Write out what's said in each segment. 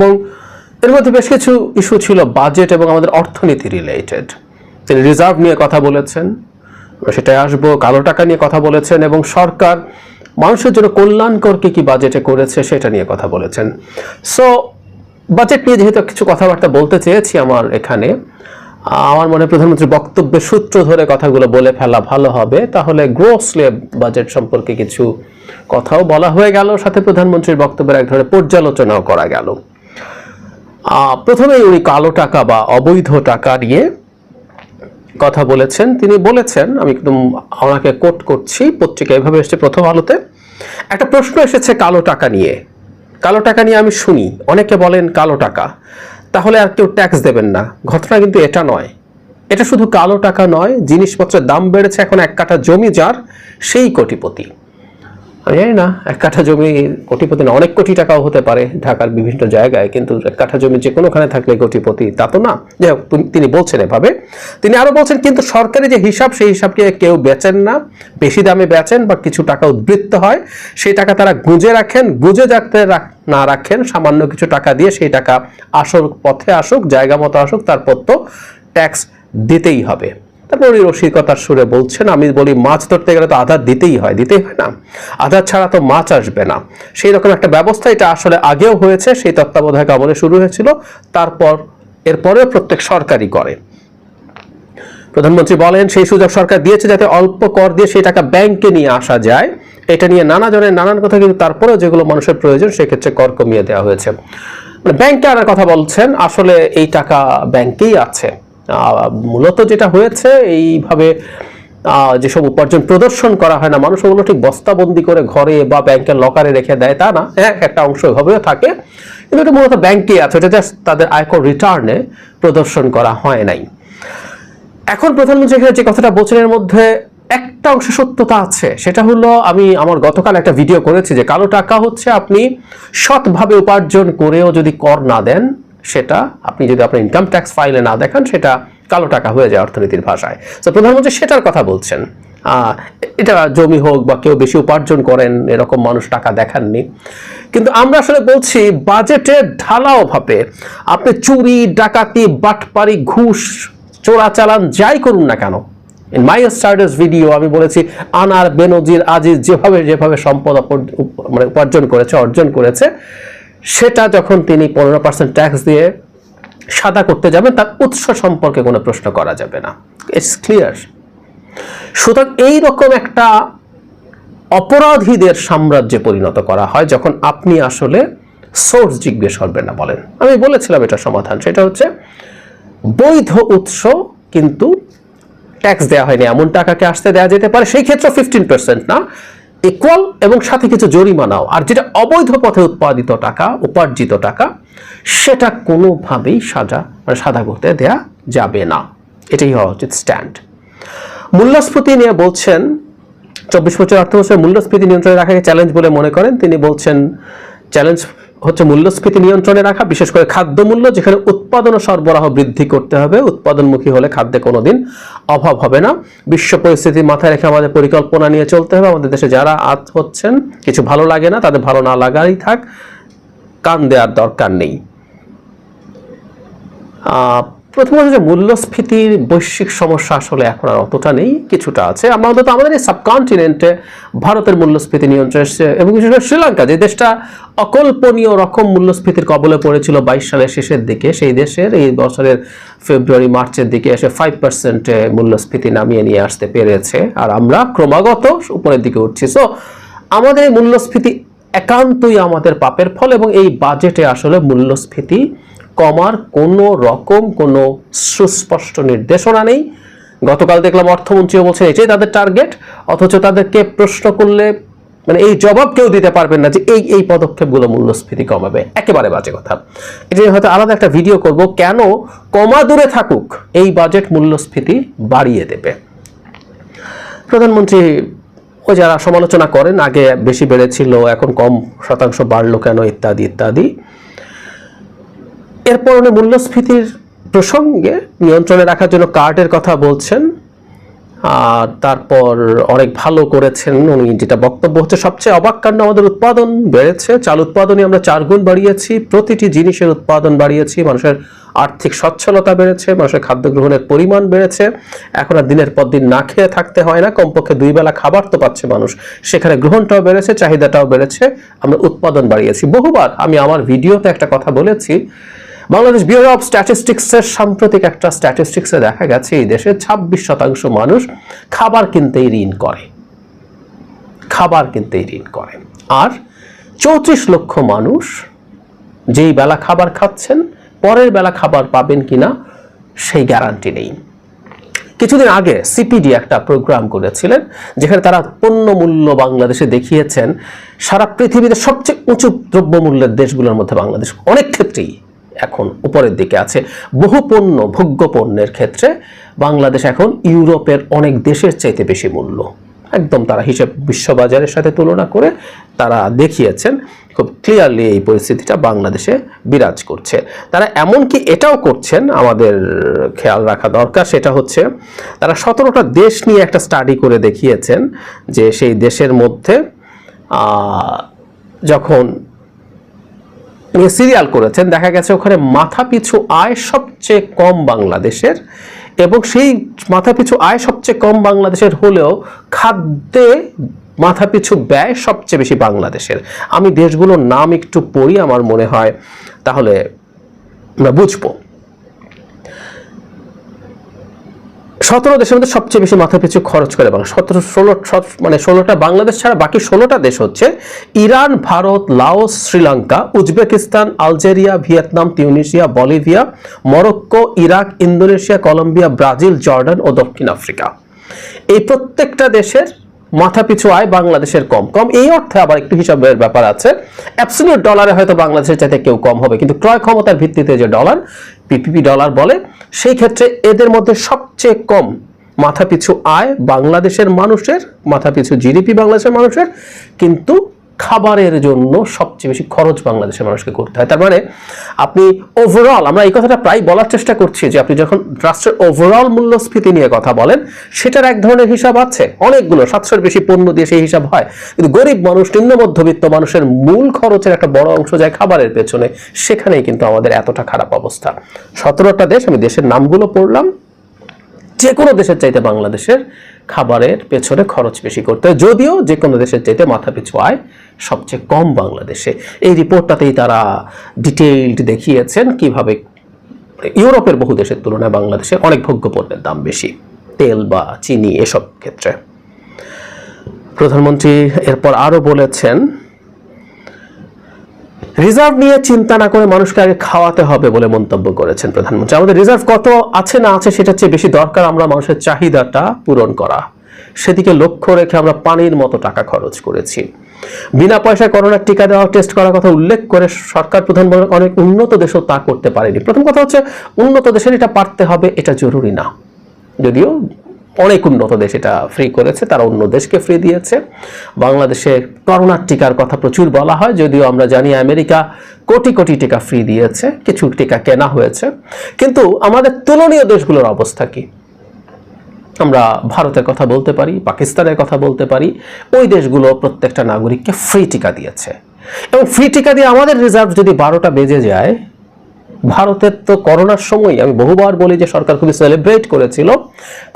এবং এর মধ্যে বেশ কিছু ইস্যু ছিল বাজেট এবং আমাদের অর্থনীতি রিলেটেড তিনি রিজার্ভ নিয়ে কথা বলেছেন সেটাই আসব, কালো টাকা নিয়ে কথা বলেছেন এবং সরকার মানুষের জন্য কল্যাণকর কি কি বাজেটে করেছে সেটা নিয়ে কথা বলেছেন। সো বাজেট নিয়ে যেহেতু কিছু কথাবার্তা বলতে চেয়েছি আমার এখানে, আমার মনে প্রধানমন্ত্রীর বক্তব্যের সূত্র ধরে কথাগুলো বলে ফেলা ভালো হবে। তাহলে গ্রোসলে বাজেট সম্পর্কে কিছু কথাও বলা হয়ে গেল, সাথে প্রধানমন্ত্রীর বক্তব্যের এক ধরনের পর্যালোচনাও করা গেল। প্রথমেই উনি কালো টাকা বা অবৈধ টাকা নিয়ে কথা বলেছেন। তিনি বলেছেন, আমি একদম ওনাকে কোট করছি, পত্রিকা এভাবে এসেছে প্রথম আলোতে, একটা প্রশ্ন এসেছে কালো টাকা নিয়ে। কালো টাকা নিয়ে আমি শুনি, অনেকে বলেন কালো টাকা। তাহলে আর কেউ ট্যাক্স দেবেন না। ঘটনা কিন্তু এটা নয়। এটা শুধু কালো টাকা নয়, জিনিসপত্রের দাম বেড়েছে, এখন এক কাঠা জমি যার, সেই কোটিপতি। জানি না, এক কাঠা জমি কোটিপতি না, অনেক কোটি টাকাও হতে পারে ঢাকার বিভিন্ন জায়গায়, কিন্তু এক কাঠা জমি যে কোনোখানে থাকলে কোটিপতি, তা তো না। যাই হোক তিনি বলছেন এভাবে। তিনি আরও বলছেন, কিন্তু সরকারি যে হিসাব, সেই হিসাবকে কেউ বেচেন না। বেশি দামে বেচেন বা কিছু টাকা উদ্বৃত্ত হয়, সেই টাকা তারা গুঁজে রাখেন। গুঁজে যাতে রাখ- না রাখেন, সামান্য কিছু টাকা দিয়ে সেই টাকা আসল পথে আসুক, জায়গা মতো আসুক, তারপর তো ট্যাক্স দিতেই হবে। তারপর উনি রসিকতার সুরে বলছেন, আমি বলি, মাছ ধরতে গেলে তো আধার দিতেই হয়। দিতেই হয় না। আধার ছাড়া তো মাছ আসবে না। সেই রকম একটা ব্যবস্থা এটা আসলে আগেও হয়েছে, সেই তত্ত্বাবধায়ক আমলে শুরু হয়েছিল। তারপর, এরপরেও প্রত্যেক সরকারই করে। প্রধানমন্ত্রী বলেন, সেই সুযোগ সরকার দিয়েছে যাতে অল্প কর দিয়ে সেই টাকা ব্যাংকে নিয়ে আসা যায়। এটা নিয়ে নানা জনের নানান কথা, কিন্তু তারপরেও যেগুলো মানুষের প্রয়োজন, সেক্ষেত্রে কর কমিয়ে দেওয়া হয়েছে। মানে ব্যাংকে আনার কথা বলছেন, আসলে এই টাকা ব্যাংকেই আছে। মূলত যেটা হয়েছে, এইভাবে যেসব উপার্জন প্রদর্শন করা হয় না, মানুষ ওগুলো ঠিক বস্তাবন্দি করে ঘরে বা ব্যাংকের লকারে রেখে দেয়, তা না হ্যাঁ একটা অংশ এভাবেও থাকে। কিন্তু এটা মূলত ব্যাংকেই আছে, এটা জাস্ট তাদের আয়কর রিটার্নে প্রদর্শন করা হয় নাই। এখন প্রধানমন্ত্রী এখানে যে কথাটা বলছেন মধ্যে একটা অংশ সত্যতা আছে, সেটা হলো আমি আমার গতকাল একটা ভিডিও করেছি যে কালো টাকা হচ্ছে আপনি সৎভাবে উপার্জন করেও যদি কর না দেন সেটা আপনি যদি আপনার ইনকাম ট্যাক্স ফাইলে না দেখান, সেটা কালো টাকা হয়ে যায় অর্থনীতির ভাষায়। তো প্রধানমন্ত্রী সেটার কথা বলছেন। এটা জমি হোক বা কেউ বেশি উপার্জন করেন, এরকম মানুষ টাকা দেখাননি। কিন্তু আমরা আসলে বলছি, বাজেটের ঢালাও ভাবে আপনি চুরি, ডাকাতি, বাটপারি, ঘুষ, চোরাচালান যাই করুন না কেন। ইন মাই স্টার্টার্স ভিডিও আমি বলেছি, আনার, বেনজির, আজিজ যেভাবে যেভাবে সম্পদ মানে উপার্জন করেছে, অর্জন করেছে সেটা যখন তিনি পনেরো পার্সেন্ট ট্যাক্স দিয়ে সাদা করতে যাবেন, তার উৎস সম্পর্কে কোনো প্রশ্ন করা যাবে না। ইটস ক্লিয়ার সুতরাং এইরকম একটা অপরাধীদের সাম্রাজ্যে পরিণত করা হয় যখন আপনি আসলে সোর্স জিজ্ঞেস করবেন না বলেন। আমি বলেছিলাম এটা সমাধান, সেটা হচ্ছে বৈধ উৎস কিন্তু ট্যাক্স দেওয়া হয়নি, এমন টাকাকে আসতে দেওয়া যেতে পারে, সেই ক্ষেত্রে ফিফটিন পার্সেন্ট না। ইকুয়াল এবং সাথে কিছু জরিমানাও। আর যেটা অবৈধ পথে উৎপাদিত টাকা, উপার্জিত টাকা, সেটা কোনোভাবেই সাজা মানে সাদা করতে দেয়া যাবে না। এটাই হওয়া উচিত স্ট্যান্ড মূল্যস্ফীতি নিয়ে বলছেন, চব্বিশ বছর অর্থ বছরের মূল্যস্ফীতি নিয়ন্ত্রণে রাখাকে চ্যালেঞ্জ বলে মনে করেন। তিনি বলছেন চ্যালেঞ্জ হচ্ছে মূল্যস্ফীতি নিয়ন্ত্রণে রাখা, বিশেষ করে খাদ্যমূল্য, যেখানে উৎপাদন ও সরবরাহ বৃদ্ধি করতে হবে। উৎপাদনমুখী হলে খাদ্যে কোনোদিন অভাব হবে না। বিশ্ব পরিস্থিতি মাথায় রেখে আমাদের পরিকল্পনা নিয়ে চলতে হবে। আমাদের দেশে যারা আত হচ্ছেন, কিছু ভালো লাগে না, তাদের ভালো না লাগাই থাক, কান দেওয়ার দরকার নেই। প্রথমত যে মূল্যস্ফীতির বৈশ্বিক সমস্যা আসলে এখন আর অতটা নেই, কিছুটা আছে। আমরা অন্তত আমাদের এই সাবকন্টিনেন্টে ভারতের মূল্যস্ফীতি নিয়ন্ত্রণে এসেছে এবং বিশেষ করে শ্রীলঙ্কা, যে দেশটা অকল্পনীয় রকম মূল্যস্ফীতির কবলে পড়েছিল বাইশ সালের শেষের দিকে, সেই দেশের এই বছরের ফেব্রুয়ারি, মার্চের দিকে এসে ফাইভ পার্সেন্টে মূল্যস্ফীতি নামিয়ে নিয়ে আসতে পেরেছে। আর আমরা ক্রমাগত উপরের দিকে উঠছি। সো আমাদের এই মূল্যস্ফীতি একান্তই আমাদের পাপের ফল এবং এই বাজেটে আসলে মূল্যস্ফীতি কমার কোনো রকম কোনো সুস্পষ্ট নির্দেশনা নেই। গতকাল দেখলাম অর্থমন্ত্রীও বলছেন এটাই তাদের টার্গেট অথচ তাদেরকে প্রশ্ন করলে মানে এই জবাব কেউ দিতে পারবেন না যে এই এই পদক্ষেপগুলো মূল্যস্ফীতি কমাবে। একেবারে বাজে কথা। এটা হয়তো আলাদা একটা ভিডিও করব, কেন কমা দূরে থাকুক, এই বাজেট মূল্যস্ফীতি বাড়িয়ে দেবে। প্রধানমন্ত্রী ও যারা সমালোচনা করেন, আগে বেশি বেড়েছিল, এখন কম শতাংশ বাড়লো কেন, ইত্যাদি ইত্যাদি। এরপর উনি মূল্যস্ফীতির প্রসঙ্গে নিয়ন্ত্রণে রাখার জন্য কার্ডের কথা বলছেন। আর তারপর অনেক ভালো করেছেন উনি, যেটা বক্তব্য হচ্ছে, সবচেয়ে অবাক কাণ্ড আমাদের উৎপাদন বেড়েছে। চাল উৎপাদনে আমরা চার গুণ বাড়িয়েছি, প্রতিটি জিনিসের উৎপাদন বাড়িয়েছি, মানুষের আর্থিক সচ্ছলতা বেড়েছে, মানুষের খাদ্য গ্রহণের পরিমাণ বেড়েছে। এখন আর দিনের পর দিন না খেয়ে থাকতে হয় না, কমপক্ষে দুই বেলা খাবার তো পাচ্ছে মানুষ। সেখানে গ্রহণটাও বেড়েছে, চাহিদাটাও বেড়েছে, আমরা উৎপাদন বাড়িয়েছি। বহুবার আমি আমার ভিডিওতে একটা কথা বলেছি বাংলাদেশ ব্যুরো অফ স্ট্যাটিস্টিক্সের সাম্প্রতিক একটা স্ট্যাটিস্টিক্সে দেখা গেছে, এই দেশে ছাব্বিশ শতাংশ মানুষ খাবার কিনতেই ঋণ করে। খাবার কিনতেই ঋণ করে। আর চৌত্রিশ লক্ষ মানুষ যেই বেলা খাবার খাচ্ছেন, পরের বেলা খাবার পাবেন কিনা, সেই গ্যারান্টি নেই। কিছুদিন আগে সিপিডি একটা প্রোগ্রাম করেছিলেন, যেখানে তারা পণ্য মূল্য বাংলাদেশে দেখিয়েছেন, সারা পৃথিবীতে সবচেয়ে উঁচু দ্রব্যমূল্যের দেশগুলোর মধ্যে বাংলাদেশ। অনেক ক্ষেত্রেই এখন উপরের দিকে আছে। বহু পণ্য ভোগ্য পণ্যের ক্ষেত্রে বাংলাদেশ এখন ইউরোপের অনেক দেশের চাইতে বেশি মূল্য। একদম তারা হিসেব বিশ্ববাজারের সাথে তুলনা করে তারা দেখিয়েছেন, খুব ক্লিয়ারলি এই পরিস্থিতিটা বাংলাদেশে বিরাজ করছে। তারা এমনকি এটাও করছেন, আমাদের খেয়াল রাখা দরকার, সেটা হচ্ছে তারা সতেরোটা দেশ নিয়ে একটা স্টাডি করে দেখিয়েছেন যে সেই দেশের মধ্যে যখন সিরিয়াল করেছেন। দেখা গেছে ওখানে মাথা পিছু আয় সবচেয়ে কম বাংলাদেশের এবং সেই মাথা পিছু আয় সবচেয়ে কম বাংলাদেশের হলেও খাদ্যে মাথা পিছু ব্যয় সবচেয়ে বেশি বাংলাদেশের। আমি দেশগুলোর নাম একটু পড়ি আমার মনে হয়, তাহলে আমরা বুঝব। সতেরো দেশের মধ্যে সবচেয়ে বেশি মাথা পিছু খরচ করে বাংলা সতেরো, ষোলো মানে ষোলোটা বাংলাদেশ ছাড়া বাকি ষোলোটা দেশ হচ্ছে Iran, Bharat, Laos, Sri Lanka, Uzbekistan, Algeria, Vietnam Tunisia Bolivia, Morocco, Iraq, Indonesia, Colombia, Brazil, Jordan ও দক্ষিণ আফ্রিকা। এই প্রত্যেকটা দেশের মাথাপিছু আয় বাংলাদেশের কম। কম এই অর্থে আবার একটু হিসাবের ব্যাপার আছে। অ্যাবসলিউট ডলারে হয়তো বাংলাদেশের চাইতে কেউ কম হবে, কিন্তু ক্রয় ক্ষমতার ভিত্তিতে যে ডলার পিপিপি ডলার বলে, সেই ক্ষেত্রে এদের মধ্যে সবচেয়ে কম মাথাপিছু আয় বাংলাদেশের মানুষের, মাথাপিছু জিডিপি বাংলাদেশের মানুষের, কিন্তু খাবারের জন্য সবচেয়ে বেশি খরচ বাংলাদেশের মানুষকে করতে হয়। তার মানে আপনি ওভারঅল আমরা এই কথাটা প্রায় বলার চেষ্টা করছি যে আপনি যখন রাষ্ট্রের ওভারঅল মূল্যস্ফীতি নিয়ে কথা বলেন, সেটার এক ধরনের হিসাব আছে। অনেকগুলো, সাতশোর বেশি পণ্য দিয়ে সেই হিসাব হয়। কিন্তু গরিব মানুষ, নিম্ন মধ্যবিত্ত মানুষের মূল খরচের একটা বড় অংশ যায় খাবারের পেছনে। সেখানেই কিন্তু আমাদের এতটা খারাপ অবস্থা। সতেরোটা দেশ, আমি দেশের নামগুলো পড়লাম। যে কোনো দেশের চাইতে বাংলাদেশের খাবারের পেছনে খরচ বেশি করতে হয়। যদিও যে কোনো দেশের চাইতে মাথা পিছু আয় সবচেয়ে কম বাংলাদেশে। এই রিপোর্টটাতেই তারা ডিটেইলড দেখিয়েছেন কীভাবে ইউরোপের বহু দেশের তুলনায় বাংলাদেশে অনেক ভোগ্য পণ্যের দাম বেশি, তেল বা চিনি এসব ক্ষেত্রে। প্রধানমন্ত্রী এরপর আরও বলেছেন রিজার্ভ নিয়ে চিন্তা না করে মানুষকে আগে খাওয়াতে হবে বলে মন্তব্য করেছেন প্রধানমন্ত্রী। আমাদের রিজার্ভ কত আছে না আছে সেটা চেয়ে বেশি দরকার আমরা মানুষের চাহিদাটা পূরণ করা। সেদিকে লক্ষ্য রেখে আমরা পানির মতো টাকা খরচ করেছি। বিনা পয়সায় করোনার টিকা দেওয়া টেস্ট করার কথা উল্লেখ করে সরকার প্রধান অনেক উন্নত দেশও তা করতে পারেনি। প্রথম কথা হচ্ছে, উন্নত দেশের এটা পারতে হবে, এটা জরুরি না। যদিও অনেক উন্নত দেশ এটা ফ্রি করেছে, তারা অন্য দেশকে ফ্রি দিয়েছে। বাংলাদেশে করোনার টিকার কথা প্রচুর বলা হয়, যদিও আমরা জানি আমেরিকা কোটি কোটি টিকা ফ্রি দিয়েছে, কিছু টিকা কেনা হয়েছে। কিন্তু আমাদের তুলনীয় দেশগুলোর অবস্থা কি? আমরা ভারতের কথা বলতে পারি, পাকিস্তানের কথা বলতে পারি, ওই দেশগুলো প্রত্যেকটা নাগরিককে ফ্রি টিকা দিয়েছে। এবং ফ্রি টিকা দিয়ে আমাদের রিজার্ভ যদি বারোটা বেজে যায় ভারতের তো করোনার সময়, আমি বহুবার বলি যে সরকার খুবই সেলিব্রেট করেছিল,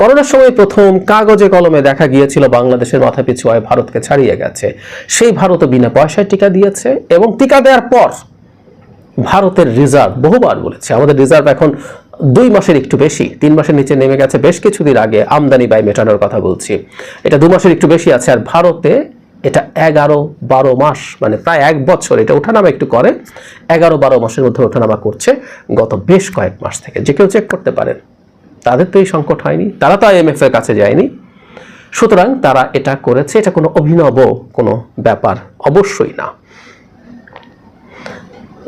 করোনার সময় প্রথম কাগজে কলমে দেখা গিয়েছিল বাংলাদেশের মাথা পিছু আয় ভারতকে ছাড়িয়ে গেছে। সেই ভারতও বিনা পয়সায় টিকা দিয়েছে এবং টিকা দেওয়ার পর ভারতের রিজার্ভ বহুবার বলেছে। আমাদের রিজার্ভ এখন দুই মাসের একটু বেশি, তিন মাসের নিচে নেমে গেছে বেশ কিছুদিন আগে, আমদানি ব্যয় মেটানোর কথা বলছি। এটা দু মাসের একটু বেশি আছে আর ভারতে এটা এগারো বারো মাস মানে প্রায় এক বছর এটা ওঠানামা একটু করে এগারো বারো মাসের মধ্যে ওঠানামা করছে গত বেশ কয়েক মাস থেকে, যে কেউ চেক করতে পারেন। তাদের তো এই সংকট হয়নি, তারা তো আইএমএফ এর কাছে যায়নি। সুতরাং তারা এটা করেছে, এটা কোনো অভিনব কোনো ব্যাপার, অবশ্যই না।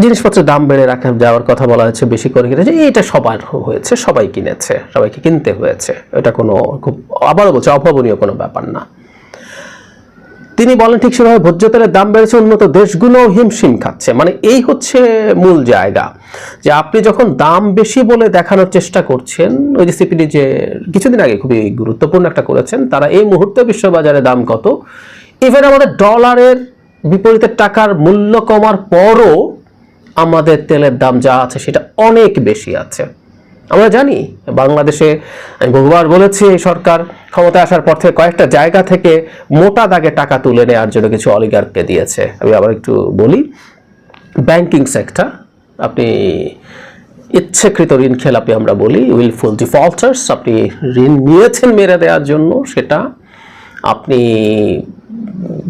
জিনিসপত্রের দাম বেড়ে রাখা, যাওয়ার কথা বলা হয়েছে, বেশি করে কিনেছে, এটা সবার হয়েছে, সবাই কিনেছে, সবাইকে কিনতে হয়েছে, এটা কোনো খুব, আবারও বলছে, অভাবনীয় কোনো ব্যাপার না। তিনি বলেন, ঠিক সেভাবে ভোজ্য তেলের দাম বেড়েছে, উন্নত দেশগুলো হিমশিম খাচ্ছে। মানে এই হচ্ছে মূল জায়গা। যে আপনি যখন দাম বেশি বলে দেখানোর চেষ্টা করছেন, ওই যে সিপিডি যে কিছুদিন আগে খুবই গুরুত্বপূর্ণ একটা করেছেন, তারা এই মুহূর্তে বিশ্ববাজারে দাম কত? ইভেন আমাদের ডলারের বিপরীতে টাকার মূল্য কমার পরও আমাদের তেলের দাম যা আছে, সেটা অনেক বেশি আছে। আমরা জানি, বাংলাদেশে আমি বহুবার বলেছি এই সরকার ক্ষমতায় আসার পর থেকে কয়েকটা জায়গা থেকে মোটা দাগে টাকা তুলে নেওয়ার জন্য কিছু অলিগারকে দিয়েছে। আমি আবার একটু বলি ব্যাংকিং সেক্টর আপনি ইচ্ছেকৃত ঋণ খেলাপি আমরা বলি উইলফুল ডিফল্টার্স আপনি ঋণ নিয়েছেন মেরে দেওয়ার জন্য, সেটা আপনি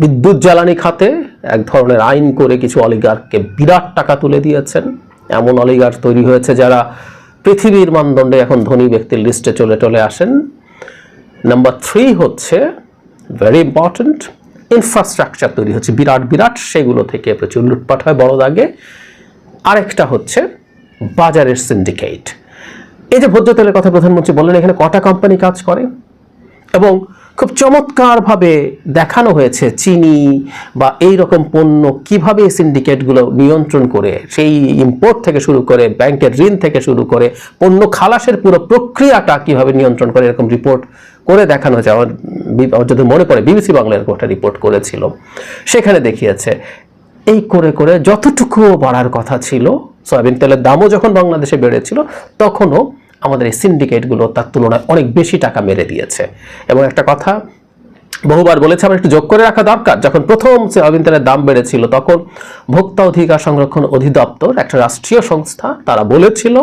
বিদ্যুৎ জ্বালানি খাতে এক ধরনের আইন করে কিছু অলিগারকে বিরাট টাকা তুলে দিয়েছেন। এমন অলিগার তৈরি হয়েছে যারা পৃথিবীর মানদণ্ডে এখন ধনী ব্যক্তির লিস্টে চলে চলে আসেন। নাম্বার থ্রি হচ্ছে ভেরি ইম্পর্ট্যান্ট ইনফ্রাস্ট্রাকচার তৈরি হচ্ছে। বিরাট বিরাট, সেগুলো থেকে প্রচুর লুটপাট হয় বড় দাগে। আরেকটা হচ্ছে, বাজারের সিন্ডিকেট এই যে ভোজ্য তেলের কথা প্রধানমন্ত্রী বললেন, এখানে কটা কোম্পানি কাজ করে? এবং খুব চমৎকারভাবে দেখানো হয়েছে চিনি বা এই রকম পণ্য কীভাবে সিন্ডিকেটগুলো নিয়ন্ত্রণ করে, সেই ইম্পোর্ট থেকে শুরু করে, ব্যাংকের ঋণ থেকে শুরু করে, পণ্য খালাসের পুরো প্রক্রিয়াটা কীভাবে নিয়ন্ত্রণ করে, এরকম রিপোর্ট করে দেখানো হয়েছে। আমার যদি মনে পড়ে, বিবিসি বাংলা এরকম একটা রিপোর্ট করেছিল। সেখানে দেখিয়েছে, এই করে করে যতটুকু বাড়ার কথা ছিল, সয়াবিন তেলের দামও যখন বাংলাদেশে বেড়েছিল, তখনও আমাদের এই সিন্ডিকেটগুলো তার তুলনায় অনেক বেশি টাকা মেরে দিয়েছে। এবং একটা কথা বহুবার বলেছে, আমার একটু যোগ করে রাখা দরকার। যখন প্রথম সয়াবিন তেলের দাম বেড়েছিল, তখন ভোক্তা অধিকার সংরক্ষণ অধিদপ্তর একটা রাষ্ট্রীয় সংস্থা, তারা বলেছিল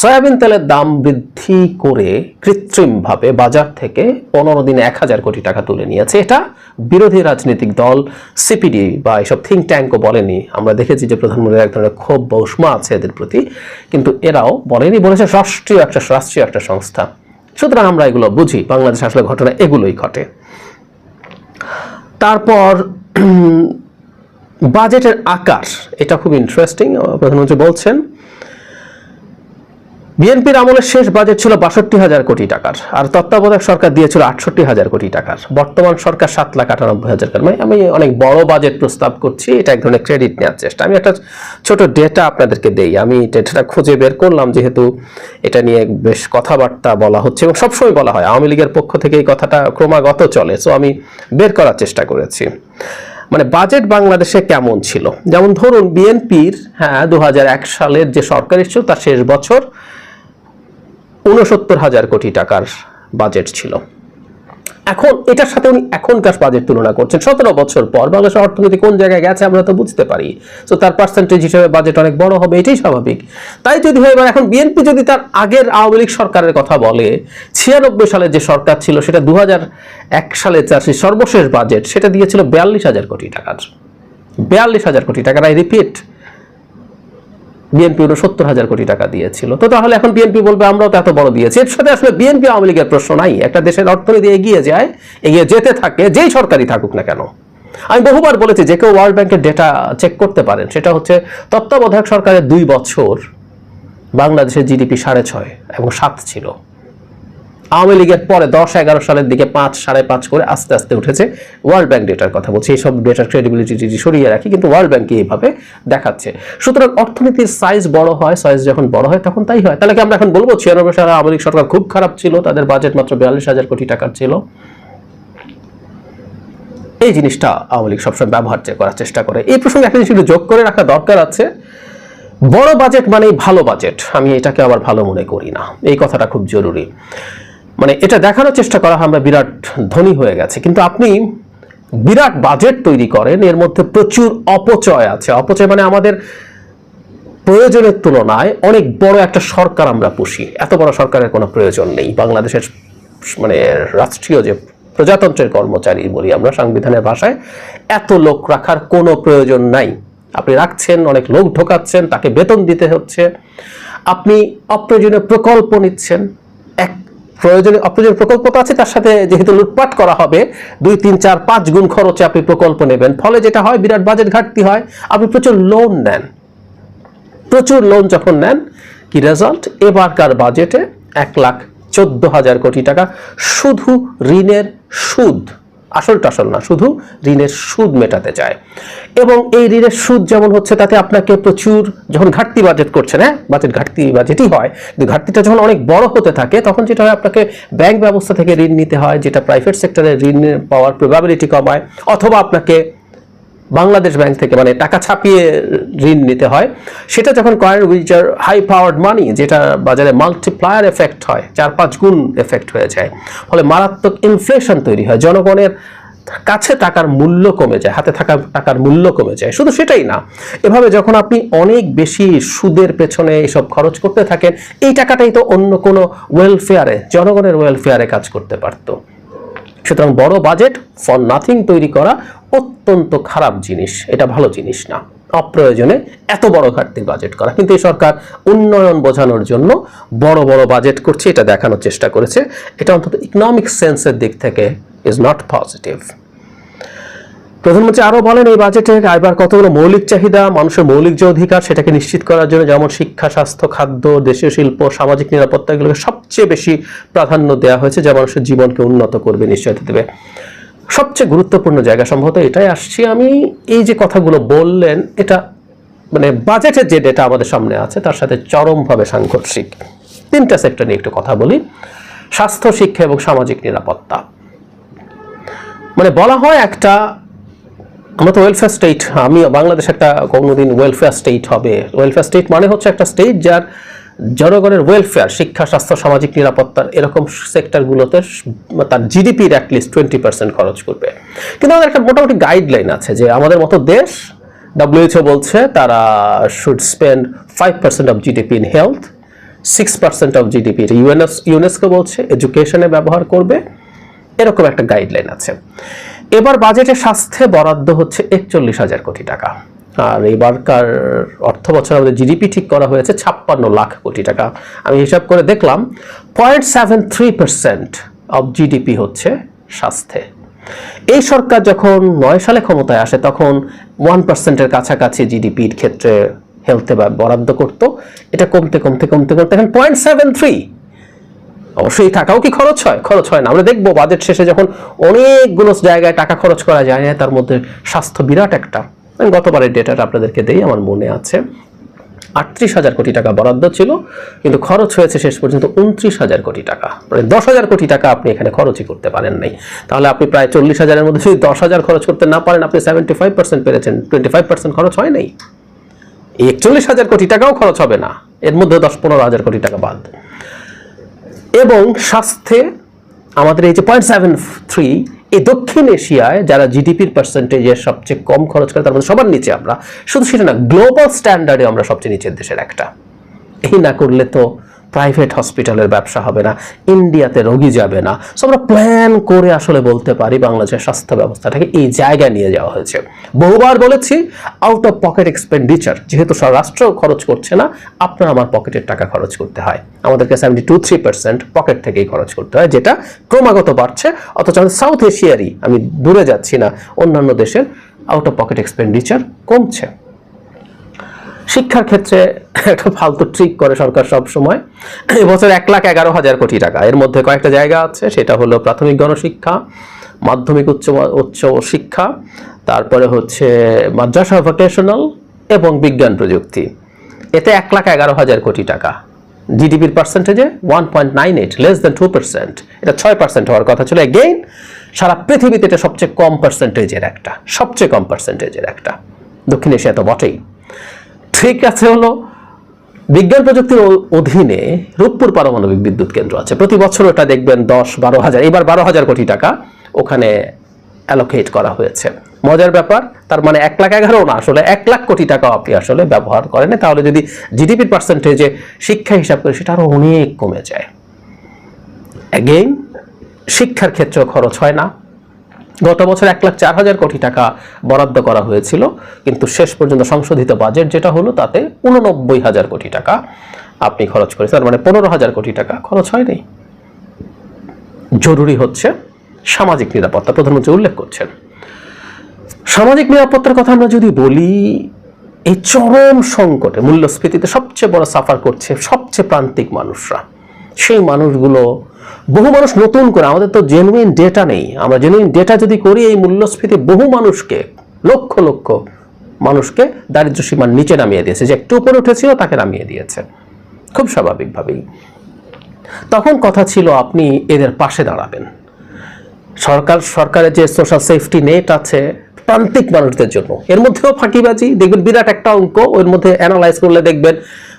সয়াবিন তেলের দাম বৃদ্ধি করে কৃত্রিমভাবে বাজার থেকে পনেরো দিনে এক হাজার কোটি টাকা তুলে নিয়েছে। এটা বিরোধী রাজনৈতিক দল, সিপিডি বা এসব থিঙ্ক ট্যাঙ্কও বলেনি। আমরা দেখেছি যে প্রধানমন্ত্রীর এক ধরনের ক্ষোভ বা উষ্মা আছে এদের প্রতি, কিন্তু এরাও বলেনি বলেছে, রাষ্ট্রীয় একটা রাষ্ট্রীয় একটা সংস্থা। সুতরাং আমরা এগুলো বুঝি, বাংলাদেশ আসলে ঘটনা এগুলোই ঘটে। তারপর বাজেটের আকার এটা খুব ইন্টারেস্টিং প্রধানমন্ত্রী বলছেন। বিএনপির আমলের শেষ বাজেট ছিল বাষট্টি হাজার কোটি টাকার, আর তত্ত্বাবধায়ক সরকার দিয়েছিল আটষট্টি হাজার কোটি টাকার। বর্তমান সরকার সাত লাখ আটানব্বই হাজার মানে আমি অনেক বড় বাজেট প্রস্তাব করছি, এটা এক ধরনের ক্রেডিট নেওয়ার চেষ্টা। আমি একটা ছোট ডেটা আপনাদেরকে দেই। আমি ডেটাটা খুঁজে বের করলাম, যেহেতু এটা নিয়ে বেশ কথাবার্তা বলা হচ্ছে এবং সবসময় বলা হয়। আওয়ামী লীগের পক্ষ থেকে এই কথাটা ক্রমাগত চলে। সো আমি বের করার চেষ্টা করেছি। মানে বাজেট বাংলাদেশে কেমন ছিল? যেমন ধরুন, বিএনপির হ্যাঁ দু হাজার এক সালের যে সরকার ছিল তার শেষ বছর উনসত্তর হাজার কোটি টাকার বাজেট ছিল। এখন এটার সাথে উনি এখনকার বাজেট তুলনা করছেন। সতেরো বছর পর বাংলাদেশের অর্থনীতি কোন জায়গায় গেছে আমরা তো বুঝতে পারি। তো তার পার্সেন্টেজ হিসেবে বাজেট অনেক বড় হবে, এটাই স্বাভাবিক। তাই যদি হয়, এবার এখন বিএনপি যদি তার আগের আওয়ামী লীগ সরকারের কথা বলে, ছিয়ানব্বই সালে যে সরকার ছিল, সেটা দু এক সালে সেই সর্বশেষ বাজেট সেটা দিয়েছিল বিয়াল্লিশ হাজার কোটি টাকার। বিয়াল্লিশ হাজার কোটি টাকার আই রিপিট বিএনপি ওটা সত্তর হাজার কোটি টাকা দিয়েছিল। তো তাহলে এখন বিএনপি বলবে, আমরাও তো এত বড় দিয়েছি। এর সাথে আসলে বিএনপি আওয়ামী লীগের প্রশ্ন নাই। একটা দেশের অর্থনীতি এগিয়ে যায়, এগিয়ে যেতে থাকে, যেই সরকারই থাকুক না কেন। আমি বহুবার বলেছি, যে কেউ ওয়ার্ল্ড ব্যাংকের ডেটা চেক করতে পারেন, সেটা হচ্ছে তত্ত্বাবধায়ক সরকারের দুই বছর বাংলাদেশের জিডিপি সাড়ে ছয় এবং সাত ছিল। আওয়ামী লীগের পরে দশ এগারো সালের দিকে পাঁচ, সাড়ে পাঁচ করে আস্তে আস্তে উঠেছে ওয়ার্ল্ড ব্যাংক ডেটার কথা বলছি। এইসব ডেটার ক্রেডিবিলিটি সরিয়ে রাখি, কিন্তু ওয়ার্ল্ড ব্যাংক এইভাবে দেখাচ্ছে। সুতরাং অর্থনীতির সাইজ বড় হয় সাইজ যখন বড় হয় তখন তাই হয়। তাহলে কি আমরা এখন বলব ছিয়ানব্বই সালে আওয়ামী লীগ সরকার খুব খারাপ ছিল, তাদের বাজেট মাত্র বিয়াল্লিশ হাজার কোটি টাকার ছিল? এই জিনিসটা আওয়ামী লীগ সবসময় ব্যবহার করার চেষ্টা করে। এই প্রসঙ্গে একটা জিনিস যোগ করে রাখা দরকার আছে। বড় বাজেট মানেই ভালো বাজেট আমি এটাকে আবার ভালো মনে করি না। এই কথাটা খুব জরুরি। মানে এটা দেখানোর চেষ্টা করা আমরা বিরাট ধনী হয়ে গেছে। কিন্তু আপনি বিরাট বাজেট তৈরি করেন, এর মধ্যে প্রচুর অপচয় আছে। অপচয় মানে আমাদের প্রয়োজনের তুলনায় অনেক বড় একটা সরকার আমরা পুষি। এত বড় সরকারের কোনো প্রয়োজন নেই। বাংলাদেশের মানে রাষ্ট্রীয় যে প্রজাতন্ত্রের কর্মচারী বলি আমরা সংবিধানের ভাষায়, এত লোক রাখার কোনো প্রয়োজন নাই। আপনি রাখছেন, অনেক লোক ঢোকাচ্ছেন, তাকে বেতন দিতে হচ্ছে। আপনি অপ্রয়োজনীয় প্রকল্প নিচ্ছেন। এক প্রয়োজনীয় অপ্রয়োজনীয় প্রকল্প তো আছে, তার সাথে যেহেতু লুটপাট করা হবে, দুই, তিন, চার, পাঁচ গুণ খরচে আপনি প্রকল্প নেবেন। ফলে যেটা হয়, বিরাট বাজেট ঘাটতি হয়। আপনি প্রচুর লোন নেন। প্রচুর লোন যখন নেন, কি রেজাল্ট এবারকার বাজেটে এক লাখ চোদ্দ হাজার কোটি টাকা। শুধু ঋণের সুদ। আসল টাসল না, শুধু ঋণের সুদ মেটাতে চায়। এবং এই ঋণের সুদ যেমন হচ্ছে, তাতে আপনাকে প্রচুর যখন ঘাটতি বাজেট করছেন হ্যাঁ বাজেট ঘাটতি বাজেটই হয়, কিন্তু ঘাটতিটা যখন অনেক বড় হতে থাকে, তখন যেটা হয়, আপনাকে ব্যাংক ব্যবস্থা থেকে ঋণ নিতে হয়, যেটা প্রাইভেট সেক্টরে ঋণ পাওয়ার প্রবাবিলিটি কমায়, অথবা আপনাকে বাংলাদেশ ব্যাংক থেকে মানে টাকা ছাপিয়ে ঋণ নিতে হয়। সেটা যখন coin which are high powered money, যেটা বাজারে মাল্টিপ্লায়ার এফেক্ট হয়, চার পাঁচ গুণ এফেক্ট হয়ে যায়, ফলে মারাত্মক ইনফ্লেশন তৈরি হয়, জনগণের কাছে টাকার মূল্য কমে যায়, হাতে থাকা টাকার মূল্য কমে যায়। শুধু সেটাই না, এভাবে যখন আপনি অনেক বেশি সুদের পেছনে এসব খরচ করতে থাকেন, এই টাকাটাই তো অন্য কোনো ওয়েলফেয়ারে জনগণের ওয়েলফেয়ারে কাজ করতে পারতো। সুতরাং বড় বাজেট ফর নাথিং তৈরি করা অত্যন্ত খারাপ জিনিস। এটা ভালো জিনিস না। অপ্রয়োজনে এত বড় ঘাটতির বাজেট করা। কিন্তু এই সরকার উন্নয়ন বোঝানোর জন্য বড় বড় বাজেট করছে, এটা দেখানোর চেষ্টা করেছে। এটা অন্তত ইকোনমিক সেন্সের দিক থেকে ইজ নট পজিটিভ প্রধানমন্ত্রী আরও বলেন, এই বাজেটে আইবার কতগুলো মৌলিক চাহিদা, মানুষের মৌলিক যে অধিকার, সেটাকে নিশ্চিত করার জন্য যেমন শিক্ষা, স্বাস্থ্য, খাদ্য, দেশীয় শিল্প, সামাজিক নিরাপত্তা এগুলোকে সবচেয়ে বেশি প্রাধান্য দেওয়া হয়েছে, যা মানুষের জীবনকে উন্নত করবে, নিশ্চয়তা দেবে। সবচেয়ে গুরুত্বপূর্ণ জায়গা সম্ভবত এটাই। আসছি আমি, এই যে কথাগুলো বললেন, এটা মানে বাজেটের যে ডেটা আমাদের সামনে আছে, তার সাথে চরমভাবে সাংঘর্ষিক। তিনটা সেক্টর নিয়ে একটু কথা বলি। স্বাস্থ্য, শিক্ষা এবং সামাজিক নিরাপত্তা। মানে বলা হয় একটা, আমরা তো ওয়েলফেয়ার স্টেট আমি বাংলাদেশ একটা কোনোদিন ওয়েলফেয়ার স্টেট হবে। ওয়েলফেয়ার স্টেট মানে হচ্ছে একটা স্টেট যার জনগণের ওয়েলফেয়ার শিক্ষা, স্বাস্থ্য, সামাজিক নিরাপত্তার এরকম সেক্টরগুলোতে তার জিডিপির অ্যাটলিস্ট টোয়েন্টি পার্সেন্ট খরচ করবে। কিন্তু আমাদের একটা মোটামুটি গাইডলাইন আছে যে আমাদের মতো দেশ ডাব্লিউএইচও বলছে তারা should spend five percent of GDP in health six percent of GDP UNS UNESCO বলছে এডুকেশনে ব্যবহার করবে। এরকম একটা গাইডলাইন আছে। এবার বাজেটে স্বাস্থ্যে বরাদ্দ হচ্ছে একচল্লিশ হাজার কোটি টাকা। আর এবারকার অর্থ বছর আমাদের জিডিপি ঠিক করা হয়েছে ছাপ্পান্ন লাখ কোটি টাকা। আমি হিসাব করে দেখলাম, point seven three percent of GDP হচ্ছে স্বাস্থ্যে। এই সরকার যখন নয় সালে ক্ষমতায় আসে, তখন ওয়ান পার্সেন্টের কাছাকাছি জিডিপির ক্ষেত্রে হেলথে বা বরাদ্দ করত। এটা কমতে কমতে কমতে কমতে এখন পয়েন্ট সেভেন থ্রি। অবশ্যই টাকাও কি খরচ হয়? খরচ হয় না। আমরা দেখব বাজেট শেষে যখন অনেকগুলো জায়গায় টাকা খরচ করা যায় না তার মধ্যে স্বাস্থ্য বিরাট একটা আমি গতবারের ডেটাটা আপনাদেরকে দেই, আমার মনে আছে। আটত্রিশ হাজার কোটি টাকা বরাদ্দ ছিল, কিন্তু খরচ হয়েছে শেষ পর্যন্ত উনত্রিশ হাজার কোটি টাকা। মানে দশ হাজার কোটি টাকা আপনি এখানে খরচই করতে পারেন নাই। তাহলে আপনি প্রায় চল্লিশ হাজারের মধ্যে যদি দশ হাজার খরচ করতে না পারেন, আপনি সেভেন্টি ফাইভ পার্সেন্ট পেরেছেন টোয়েন্টি ফাইভ পার্সেন্ট খরচ হয় নাই। একচল্লিশ হাজার কোটি টাকাও খরচ হবে না, এর মধ্যে দশ পনেরো হাজার কোটি টাকা বাদ। এবং স্বাস্থ্যে আমাদের এই যে পয়েন্ট সেভেন থ্রি এই দক্ষিণ এশিয়ায় যারা জিডিপির পার্সেন্টেজে সবচেয়ে কম খরচ করে, তার মধ্যে সবার নিচে আমরা। শুধু সেটা না গ্লোবাল স্ট্যান্ডার্ডে আমরা সবচেয়ে নিচের দেশের একটা। এই না করলে তো প্রাইভেট হসপিটালের ব্যবসা হবে না, ইন্ডিয়াতে রোগী যাবে না। সো আমরা প্ল্যান করে আসলে বলতে পারি বাংলাদেশের স্বাস্থ্য ব্যবস্থাটাকে এই জায়গায় নিয়ে যাওয়া হয়েছে। বহুবার বলেছি আউট অফ পকেট এক্সপেন্ডিচার যেহেতু রাষ্ট্র খরচ করছে না, আপনার আমার পকেটের টাকা খরচ করতে হয়। আমাদেরকে seventy two three percent pocket থেকেই খরচ করতে হয়, যেটা ক্রমাগত বাড়ছে, অথচ আমাদের সাউথ এশিয়ারই আমি দূরে যাচ্ছি না, অন্যান্য দেশের আউট অফ পকেট এক্সপেন্ডিচার কমছে। শিক্ষার ক্ষেত্রে একটা ফালতু ট্রিক করে সরকার সব সময়। এবছর এক লাখ এগারো হাজার কোটি টাকা। এর মধ্যে কয়েকটা জায়গা আছে, সেটা হলো প্রাথমিক গণশিক্ষা, মাধ্যমিক উচ্চ উচ্চ শিক্ষা, তারপরে হচ্ছে মাদ্রাসা ভোকেশনাল এবং বিজ্ঞান প্রযুক্তি। এতে এক লাখ এগারো হাজার কোটি টাকা। জিডিপির পার্সেন্টেজে one point nine eight less than two percent এটা ছয় পার্সেন্ট হওয়ার কথা ছিল। এগেইন সারা পৃথিবীতে এটা সবচেয়ে কম পার্সেন্টেজের একটা। সবচেয়ে কম পার্সেন্টেজের একটা। দক্ষিণ এশিয়া তো বটেই। ঠিক আছে হলো। বিজ্ঞান প্রযুক্তির অধীনে রূপপুর পারমাণবিক বিদ্যুৎ কেন্দ্র আছে। প্রতি বছর ওটা দেখবেন দশ বারো হাজার, এবার বারো হাজার কোটি টাকা ওখানে অ্যালোকেট করা হয়েছে। মজার ব্যাপার, তার মানে এক লাখ এগারো না, আসলে এক লাখ কোটি টাকাও আপনি আসলে ব্যবহার করেন। তাহলে যদি জিডিপির পার্সেন্টেজে শিক্ষা হিসাব করে, সেটা আরও অনেক কমে যায়। অ্যাগেইন শিক্ষার ক্ষেত্রেও খরচ হয় না। গত বছর এক লাখ চার হাজার কোটি টাকা বরাদ্দ করা হয়েছিল, কিন্তু শেষ পর্যন্ত সংশোধিত বাজেট যেটা হলো তাতে উননব্বই হাজার কোটি টাকা আপনি খরচ করেছেন, তার মানে পনেরো হাজার কোটি টাকা খরচ হয়নি। জরুরি হচ্ছে সামাজিক নিরাপত্তা, প্রধানমন্ত্রী উল্লেখ করছেন। সামাজিক নিরাপত্তার কথা আমরা যদি বলি, এই চরম সংকটে, মূল্যস্ফীতিতে সবচেয়ে বড় সাফার করছে সবচেয়ে প্রান্তিক মানুষরা। সেই মানুষগুলো বহু মানুষ নতুন করে, আমাদের তো জেনুইন ডেটা নেই। আমরা জেনুইন ডেটা যদি করি, এই মূল্যস্ফীতি বহু মানুষকে, লক্ষ লক্ষ মানুষকে দারিদ্র্য সীমার নিচে নামিয়ে দিয়েছে। যে একটু উপরে উঠেছিল, তাকে নামিয়ে দিয়েছে। খুব স্বাভাবিকভাবেই। তখন কথা ছিল, আপনি এদের পাশে দাঁড়াবেন। সরকার, সরকারের যে সোশ্যাল সেফটি নেট আছে, প্রান্তিক মানুষদের জন্য। এর মধ্যেও ফাঁকিবাজি, দেখবেন বিরাট একটা অঙ্ক, ওর মধ্যে অ্যানালাইজ করলে দেখবেন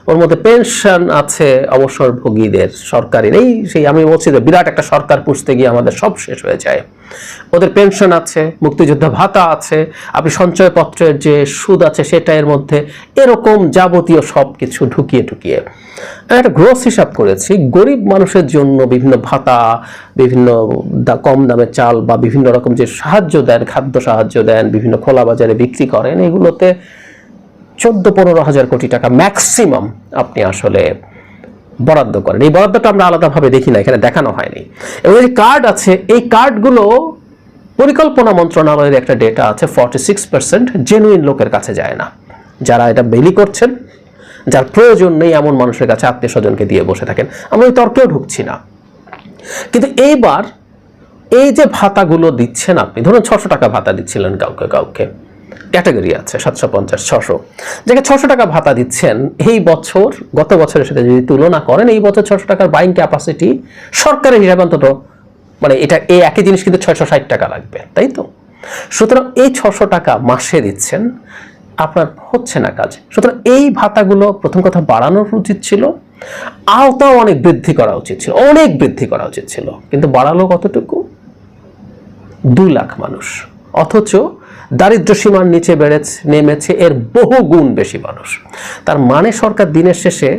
ওর মধ্যে পেনশন আছে অবসরভোগীদের সরকারি। এই সেই আমি বলছি যে বিরাট একটা সরকার পুষতে গিয়ে আমাদের সব শেষ হয়ে যায়। ওদের পেনশন আছে, মুক্তিযোদ্ধা ভাতা আছে, আপনি সঞ্চয়পত্রের যে সুদ আছে সেটা এর মধ্যে এরকম যাবতীয় সব কিছু ঢুকিয়ে ঢুকিয়ে একটা গ্রোস হিসাব করেছি, গরিব মানুষের জন্য বিভিন্ন ভাতা, বিভিন্ন কম দামে চাল বা বিভিন্ন রকম যে সাহায্য দেন, খাদ্য সাহায্য দেন, বিভিন্ন খোলা বাজারে বিক্রি করেন, এগুলোতে চোদ্দ পনেরো হাজার কোটি টাকা ম্যাক্সিমাম আপনি আসলে বরাদ্দ করেন। এই বরাদ্দটা আমরা আলাদাভাবে দেখি না, এখানে দেখানো হয়নি। এবং এই কার্ড আছে, এই কার্ডগুলো পরিকল্পনা মন্ত্রণালয়ের একটা ডেটা আছে ফর্টি সিক্স পার্সেন্ট জেনুইন লোকের কাছে যায় না। যারা এটা বেলি করছেন, যার প্রয়োজন নেই এমন মানুষের কাছে আত্মীয় স্বজনকে দিয়ে বসে থাকেন, আমরা ওই তর্কেও ঢুকছি না। কিন্তু এইবার এই যে ভাতাগুলো দিচ্ছেন আপনি, ধরুন ছশো টাকা ভাতা দিচ্ছিলেন কাউকে কাউকে। ক্যাটাগরি আছে, সাতশো পঞ্চাশ, ছশো। যাকে ছশো টাকা ভাতা দিচ্ছেন, এই বছর, গত বছরের সাথে যদি তুলনা করেন, এই বছর ছশো টাকার বাইং ক্যাপাসিটি সরকারের হিসাবে অন্তত মানে এটা, এই একই জিনিস কিন্তু ছয়শো ষাট টাকা লাগবে, তাই তো? সুতরাং এই ছশো টাকা মাসে দিচ্ছেন, আপনার হচ্ছে না কাজ। সুতরাং এই ভাতাগুলো প্রথম কথা বাড়ানোর উচিত ছিল, আওতাও অনেক বৃদ্ধি করা উচিত ছিল, অনেক বৃদ্ধি করা উচিত ছিল, কিন্তু বাড়ালো কতটুকু? দুই লাখ মানুষ। অথচ দারিদ্র সীমার নিচে বেড়েছে, নেমেছে, এর বহু গুণ বেশি মানুষ। তার মানে সরকার দিনের শেষে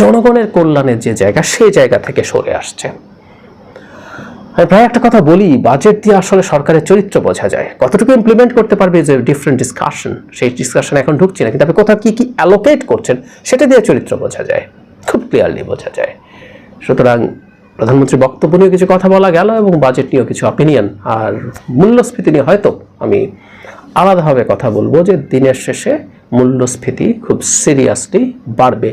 জনগণের কল্যাণের যে জায়গা, সেই জায়গা থেকে সরে আসছে। প্রায় একটা কথা বলি বাজেট দিয়ে আসলে সরকারের চরিত্র বোঝা যায়। কতটুকু ইমপ্লিমেন্ট করতে পারবে যে ডিফারেন্ট ডিসকাশন সেই ডিসকাশন এখন ঢুকছি না, কিন্তু আপনি কোথাও কি কি অ্যালোকেট করছেন, সেটা দিয়ে চরিত্র বোঝা যায়। খুব ক্লিয়ারলি বোঝা যায়। সুতরাং প্রধানমন্ত্রী বক্তব্য নিয়ে কিছু কথা বলা গেল এবং বাজেট নিয়েও কিছু অপিনিয়ন আর মূল্যস্ফীতি নিয়ে হয়তো আমি আলাদাভাবে কথা বলব যে দিনের শেষে মূল্যস্ফীতি খুব সিরিয়াসলি বাড়বে।